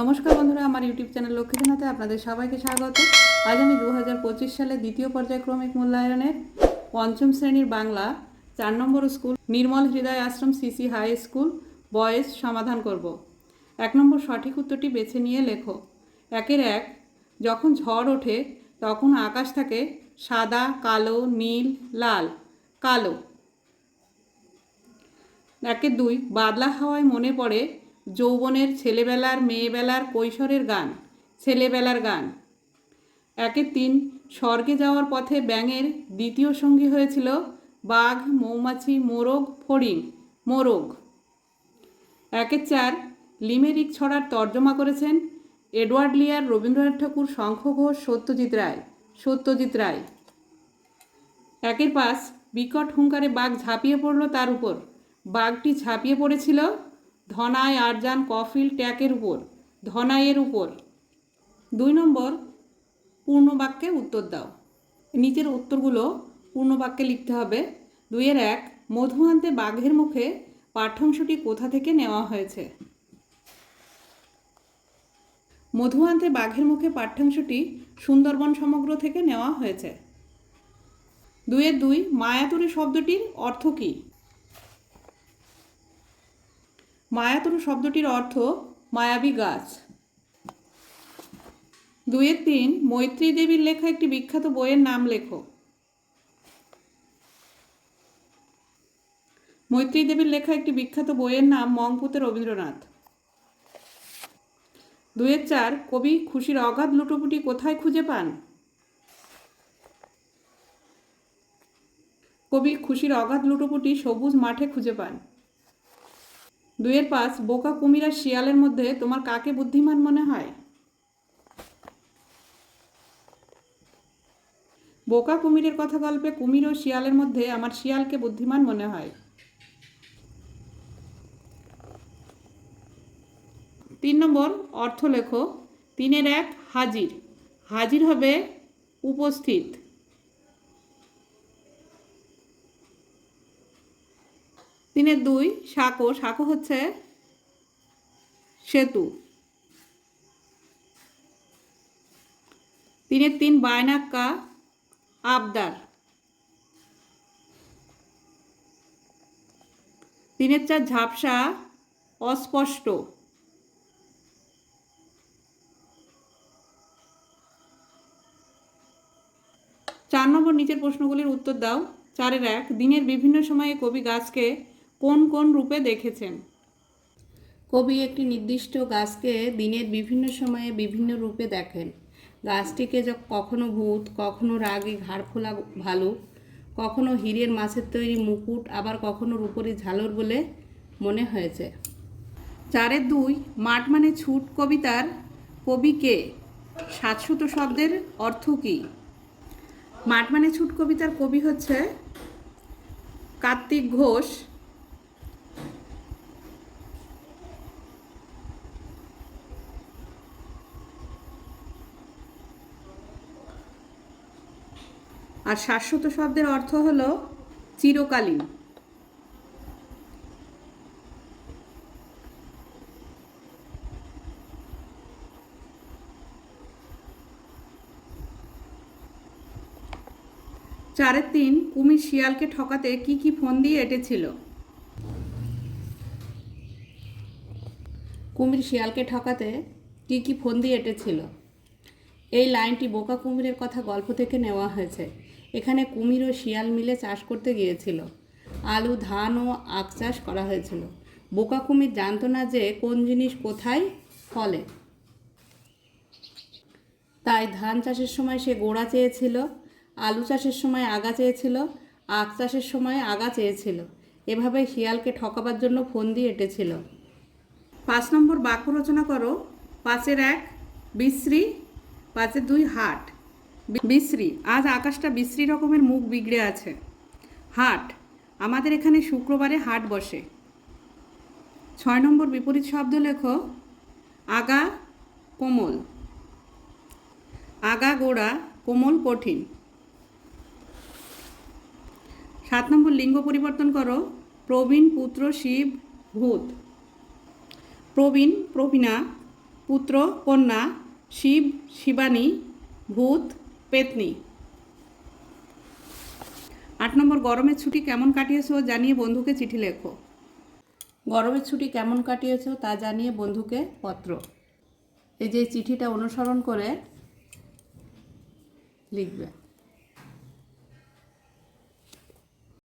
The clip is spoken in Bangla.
নমস্কার বন্ধুরা, আমার ইউটিউব চ্যানেল লক্ষ্মীজনাতে আপনাদের সবাইকে স্বাগত। আজ আমি দু হাজার পঁচিশ সালে দ্বিতীয় পর্যায়ক্রমিক মূল্যায়নের পঞ্চম শ্রেণির বাংলা চার নম্বর school Nirmal Hriday Ashram CC high school boys সমাধান করব। এক নম্বর সঠিক উত্তরটি বেছে নিয়ে লেখো। একের এক, যখন ঝড় ওঠে, তখন আকাশ থাকে সাদা, কালো, নীল, লাল, কালো। একের দুই, বাদলা হাওয়ায় মনে পড়ে যৌবনের ছেলেবেলার, মেয়েবেলার, কৈশোরের গান, ছেলেবেলার গান। একের তিন, স্বর্গে যাওয়ার পথে ব্যাঙের দ্বিতীয় সঙ্গী হয়েছিল বাঘ, মৌমাছি, মোরগ, ফড়িং, মোরগ। একের চার, লিমেরিক ছড়ার তর্জমা করেছেন এডওয়ার্ড লিয়ার, রবীন্দ্রনাথ ঠাকুর, শঙ্খ ঘোষ, সত্যজিৎ রায় সত্যজিৎ রায়। একের পাশ বিকট হুঙ্কারে বাঘ ঝাঁপিয়ে পড়ল তার উপর। বাঘটি ঝাঁপিয়ে পড়েছিল ধনায় আরজান, কফিল, ট্যাকের উপর, ধনাইয়ের উপর। দুই নম্বর পূর্ণ বাক্যে উত্তর দাও। নিচের উত্তরগুলো পূর্ণ বাক্যে লিখতে হবে। দুইয়ের এক, মধু আনতে বাঘের মুখে পাঠ্যাংশটি কোথা থেকে নেওয়া হয়েছে? মধু আনতে বাঘের মুখে পাঠ্যাংশটি সুন্দরবন সমগ্র থেকে নেওয়া হয়েছে। দুইয়ের দুই মায়াতুরি শব্দটির অর্থ কী? মায়াতুরু শব্দটির অর্থ মায়াবী গাছ। দুইয়ের তিন, মৈত্রী দেবীর লেখা একটি বিখ্যাত বইয়ের নাম লেখো। মৈত্রী দেবীর লেখা একটি বিখ্যাত বইয়ের নাম মংপুতে রবীন্দ্রনাথ। দুইয়ের চার, কবি খুশির অগাধ লুটোপুটি কোথায় খুঁজে পান? কবি খুশির অগাধ লুটোপুটি সবুজ মাঠে খুঁজে পান। দুইয়ের পাঁচ, বোকা কুমির আর শিয়ালের মধ্যে তোমার কাকে বুদ্ধিমান মনে হয়? বোকা কুমিরের কথা গল্পে কুমির ও শিয়ালের মধ্যে আমার শিয়ালকে বুদ্ধিমান মনে হয়। তিন নম্বর অর্থ লেখো তিনের এক, হাজির। হাজির হবে উপস্থিত। তিনের দুই সাঁকো সাঁকো হচ্ছে সেতু। তিনের তিন, বায়নাক্কা, আবদার। তিনের চার, ঝাপসা, অস্পষ্ট। চার নম্বর নিচের প্রশ্নগুলির উত্তর দাও। চারের এক, দিনের বিভিন্ন সময়ে কবি গাছকে কোন কোন রূপে দেখেছেন? কবি একটি নির্দিষ্ট গাছকে দিনের বিভিন্ন সময়ে বিভিন্ন রূপে দেখেন। গাছটিকে যখন কখনো ভূত, কখনো রাগে ঘাড় ফোলা ভালুক কখনো হীরের মাছের তৈরি মুকুট, আবার কখনো রূপরি ঝালর বলে মনে হয়েছে। চারের দুই, মাঠ মানে ছুট কবিতার কবিকে সাতশত শব্দের অর্থ কী? মাঠ মানে ছুট কবিতার কবি হচ্ছে কার্তিক ঘোষ। আর শাশ্বত শব্দের অর্থ হল চিরকালীন। চারের তিন, কুমির শিয়ালকে ঠকাতে কি কি ফোন দিয়ে এঁটেছিল? কুমির শিয়ালকে ঠকাতে কি কি ফোন দিয়ে এঁটেছিল? এই লাইনটি বোকা কুমিরের কথা গল্প থেকে নেওয়া হয়েছে। এখানে কুমির ও শিয়াল মিলে চাষ করতে গিয়েছিল। আলু, ধান ও আখ চাষ করা হয়েছিল। বোকা কুমির জানতো না যে কোন জিনিস কোথায় ফলে। তাই ধান চাষের সময় সে গোড়া চেয়েছিল, আলু চাষের সময় আগা চেয়েছিল, আখ চাষের সময় আগা চেয়েছিল। এভাবে শিয়ালকে ঠকাবার জন্য ফোন দিয়ে এঁটেছিল। পাঁচ নম্বর বাক্য রচনা করো। পাঁচের এক, বিশ্রী পাঁচের দুই হাট। বিশ্রী। আজ আকাশটা বিশ্রী রকমের মুখ বিগড়ে আছে। হাট। আমাদের এখানে শুক্রবারে হাট বসে। ছয় নম্বর বিপরীত শব্দ লেখো, আগা কোমল। আগা গোড়া কোমল কঠিন। সাত নম্বর লিঙ্গ পরিবর্তন করো, প্রবীণ, পুত্র, শিব, ভূত। প্রবীণ, প্রবীণা, পুত্র, কন্যা শিব, শিবানী, ভূত, পেতনি। আট নম্বর, গরমের ছুটি কেমন কাটিয়েছো জানিয়ে বন্ধুকে চিঠি লেখো। গরমের ছুটি কেমন কাটিয়েছো তা জানিয়ে বন্ধুকে পত্র। এই যে চিঠিটা অনুসরণ করে লিখবে।